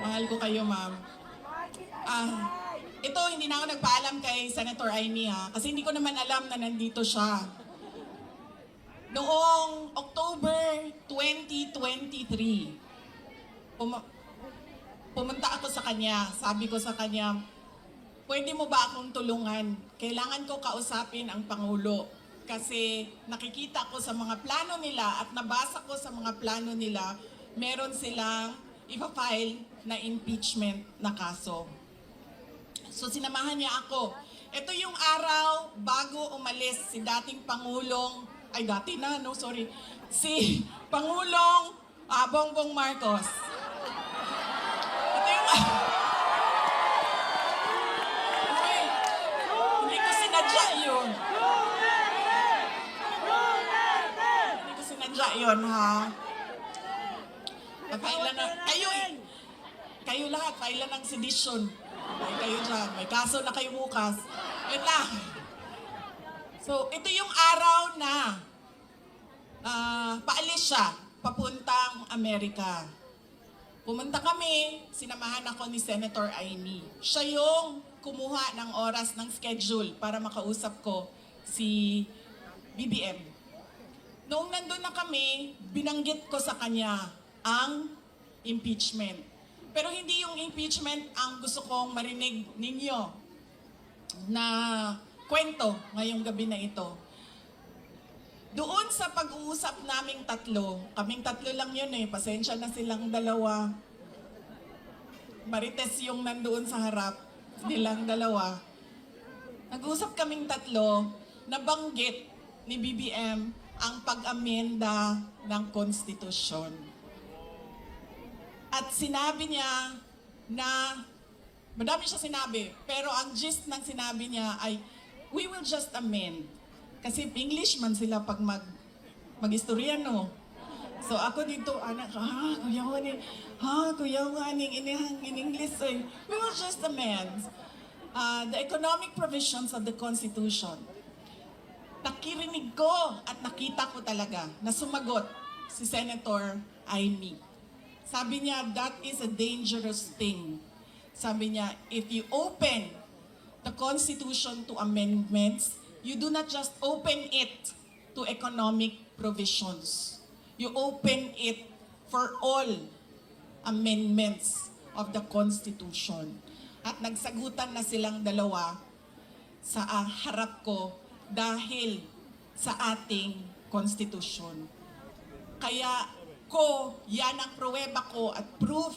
Mahal ko kayo, ma'am. Ah, ito, hindi na ako nagpaalam kay Senator Amy ha, kasi hindi ko naman alam na nandito siya. Noong October 2023, pum- pumunta ako sa kanya. Sabi ko sa kanya, pwede mo ba akong tulungan? Kailangan ko kausapin ang Pangulo. Kasi nakikita ko sa mga plano nila at nabasa ko sa mga plano nila, meron silang ipa-file na impeachment na kaso. So sinamahan niya ako. Ito yung araw bago umalis si dating Pangulong, ay dati na, no, sorry, si Pangulong ah, Bongbong Marcos. Ito yung... Uy, hindi ko sinadya yun. Hindi ko sinadya yun, ha? Pailan na, eh. Kayo lahat, pailan ng sedition. Ay, kayo dyan. May kaso na kayo bukas. Wait lang. So, ito yung araw na ah, paalis siya papuntang Amerika. Pumunta kami, sinamahan ako ni Senator Amy. Siya yung kumuha ng oras ng schedule para makausap ko si BBM. Noong nandun na kami, binanggit ko sa kanya ang impeachment. Pero hindi yung impeachment ang gusto kong marinig ninyo na kwento ngayong gabi na ito. Doon sa pag-uusap naming tatlo, kaming tatlo lang yun eh, pasensya na silang dalawa. Marites yung nandoon sa harap, nilang dalawa. Nag-usap kaming tatlo, nabanggit ni BBM ang pag-amenda ng konstitusyon. At sinabi niya na, madami siya sinabi, pero ang gist ng sinabi niya ay, we will just amend. Kasi English man sila pag mag, mag-istorya, no? So ako dito, anak, ha, kuya ni, ha, kuya ni, inihang in English, ay, we will just amend uh, the economic provisions of the Constitution. Nakirinig ko at nakita ko talaga na sumagot si Senator Amy. Sabi niya, that is a dangerous thing. Sabi niya, if you open the Constitution to amendments, you do not just open it to economic provisions. You open it for all amendments of the Constitution. At nagsagutan na silang dalawa sa ah, harap ko dahil sa ating konstitusyon. Kaya ko, yan ang pruweba ko at proof